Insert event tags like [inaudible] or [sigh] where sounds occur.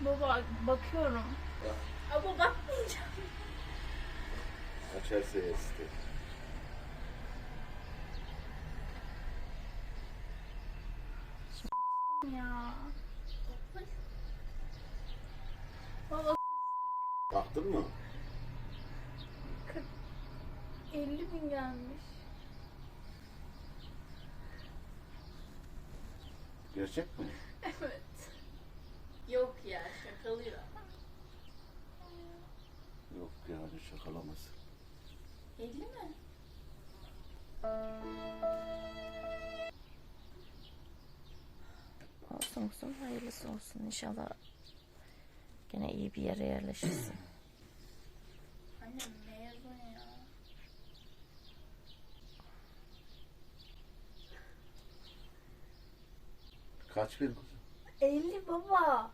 Baba bakıyorum. Bak, Ama bakmayacağım. açarsa esti. Ya. Baba Baktın mı? 50 bin gelmiş. Gerçek mi? Evet. Yani şakalamasın. 50 mi? Olsun kuzum hayırlısı olsun inşallah. Gene iyi bir yere yerleşirsin. [clears throat] Annem mezun ya. Kaç bin kızım? 50 baba.